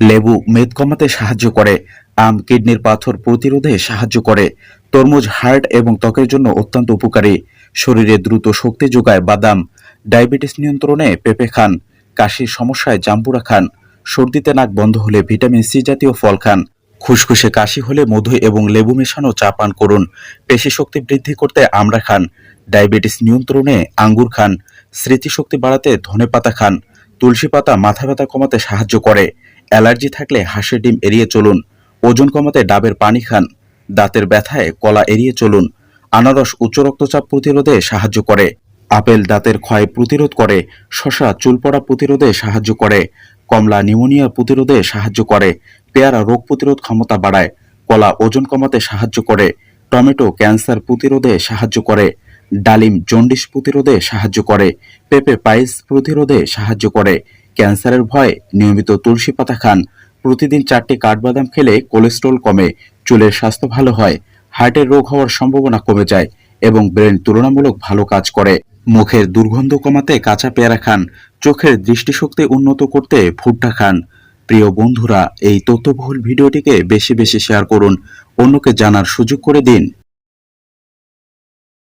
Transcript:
লেবু, মেদ কমাতে সাহায্য করে, আম, কিডনির পাথর প্রতিরোধে সাহায্য করে, তরমুজ, হার্ট এবং ত্বকের জন্য অত্যন্ত উপকারী। শরীরে দ্রুত শক্তি যোগায় বাদাম, ডায়াবেটিস নিয়ন্ত্রণে পেঁপে খান, কাশির সমস্যায় জাম্বুরা খান, সর্দিতে নাক বন্ধ হলে ভিটামিন সি জাতীয় ফল খান খুশখুশে কাশি হলে মধু এবং লেবু মেশানো চা পান করুন পেশি শক্তি বৃদ্ধি করতে আমরা খান, ডায়াবেটিস নিয়ন্ত্রণে আঙ্গুর খান, স্মৃতিশক্তি বাড়াতে ধনেপাতা খান তুলসী পাতা মাথা ব্যথা কমাতে সাহায্য করে। অ্যালার্জি থাকলে হাঁসের ডিম এড়িয়ে চলুন। ওজন কমাতে ডাবের পানি খান। দাঁতের ব্যথায় কলা এড়িয়ে চলুন। আনারস উচ্চ রক্তচাপ প্রতিরোধে সাহায্য করে। আপেল দাঁতের ক্ষয় প্রতিরোধ করে। শশা চুল পড়া প্রতিরোধে সাহায্য করে। কমলা নিউমোনিয়া প্রতিরোধে সাহায্য করে। পেয়ারা রোগ প্রতিরোধ ক্ষমতা বাড়ায়। কলা ওজন কমাতে সাহায্য করে। টমেটো ক্যান্সার প্রতিরোধে সাহায্য করে। ডালিম জন্ডিস প্রতিরোধে সাহায্য করে, পেঁপে পাইলস প্রতিরোধে সাহায্য করে, ক্যান্সারের ভয়ে নিয়মিত তুলসী পাতা খান, প্রতিদিন চারটি কাঠবাদাম খেলে কোলেস্ট্রল কমে, চুলের স্বাস্থ্য ভালো হয়, হার্টের রোগ হওয়ার সম্ভাবনা কমে যায় এবং ব্রেন তুলনামূলক ভালো কাজ করে। মুখের দুর্গন্ধ কমাতে কাঁচা পেয়ারা খান, চোখের দৃষ্টিশক্তি উন্নত করতে ভুট্টা খান। প্রিয় বন্ধুরা, এই তথ্যবহুল ভিডিওটিকে বেশি বেশি শেয়ার করুন, অন্যকে জানার সুযোগ করে দিন।